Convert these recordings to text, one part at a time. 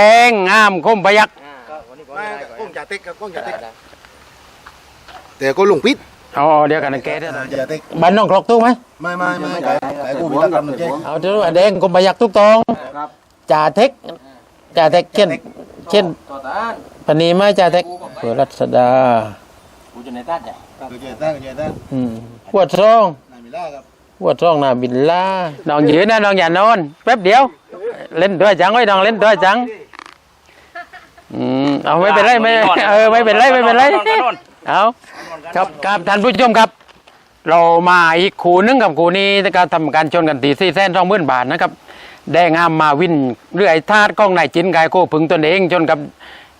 แดงงามคมพยักไม่ก้องจ่าเต็กครับก้องจ่าเต็กแต่ก็ลงปิดเอาเอาเดี๋ยวกันนะแกเด้อจ่าเต็กบ้านน้องครกตู้ไหมไม่ไม่ไม่ไก่ไก่กูมีรักกรรมหนึ่งเจ๊เอาเดี๋ยวแดงคมพยักทุกตองจ่าเทคจ่าเทคเช่นเช่นต่อต้านปณีไม้จ่าเทคเผื่อรัศดากูจะในต้านจ้ะคือเจ๊ตั้งเจ๊ตั้งอืมปวดท้องนายมิล่าครับปวดท้องนาบินล่าน้องยืนนะน้องอย่านอนแป๊บเดียว เล่นด้วยจังไว้น้องเล่นด้วยจัง อืมเอาไม่เป็นไรไม่เออไม่เป็นไรไม่เป็นไรเอาครับครับท่านผู้ชมครับ เรามาอีกคู่หนึงกับคู่นี้การทำการชนกันตีสี่แสนสองหมื่นบาทนะครับแดงห้ามมาวินเรื่อยทาดกล้องนายจินกายโคผึงตนเองจนกับ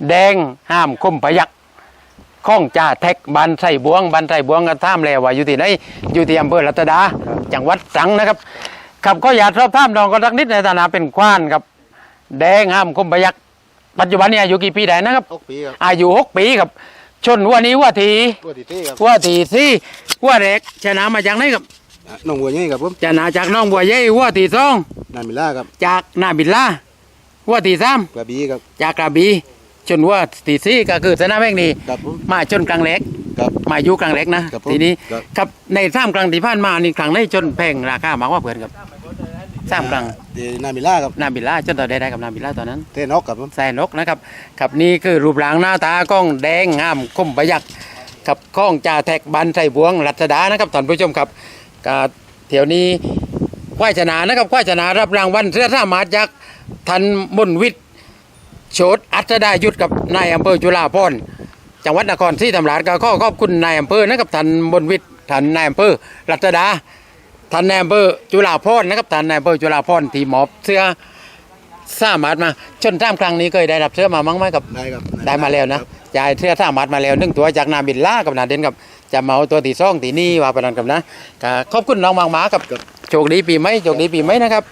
แดงห้ามคมพยักข้องจ่าแท็กบันไส่บวงบันไส่บวงก็ท่ามแล้วว่าอยู่ที่ไหนอยู่ที่อำเภอรัตดา จังหวัดตรังนะครับครับก็อยากสอบถามน้องก็สักนิดในฐานะเป็นควานครับ แดงห้ามคมพยัก ปัจจุบันนี้อายุกี่ปีได้นะครับ หกปีครับอายุหกปีครับ ชนวัวนี้วัวทีตัวที่เต้ครับวัวทีสี่วัวเด็กชนะมาจากไหนครับน้องวัวนี่ครับผมชนะจากน้องบัวใหญ่วัวทีสองนายมิล่าครับจากนาบิลลาวัวทีสามกระบี่ครับจากกระบี่ชนวัวทีสี่ก็คือชนะแม่งนี่ครับผมมาชนกลางเล็ก ครับ มาอยู่กลางเล็กนะครับผมทีนี้ครับ ครับในสามกลางที่ผ่านมานี่ครั้งได้ชนแพงราคามากกว่าเพื่อนครับ สามกลางเดนายมิล่าครับนาบิลลาชนต่อได้ได้กับนาบิลลาตอนนั้นเต้นอกครับผมแสนกนะครับครับนี่คือรูปร่างหน้าตากล้องแดงงามคมประยักษ์กับข้องจ่าแท็กบันไทบวงรัชดานะครับท่านผู้ชมครับกาเที่ยวนี้ควายชนะนะครับควายชนะรับรางวัลเสื้อท่ามาจากทันมนวิทย์โฉดอัศดายุทธกับนายอำเภอจุฬาภรณ์จังหวัดนครศรีธรรมราชก็ขอขอบคุณนายอำเภอนะครับท่านมนวิทย์ท่านนายอำเภอรัชดา ท่านนายอำเภอจุฬาภรณ์นะครับท่านนายอำเภอจุฬาภรณ์ที่มอบเสื้อสามารถมาชนท่ามครั้งนี้เคยได้รับเสื้อมามั้งไหมครับได้ครับได้มาแล้วนะจ่ายเสื้อสามารถมาแล้วหนึ่งตัวจากนาบินล่ากับนาเด่นกับจะมาเอาตัวตีซ่องตีนี่ว่าไปนั่นกับนะก็ขอบคุณน้องมากๆกับโชคดีปีไหมโชคดีปีไหมนะครับ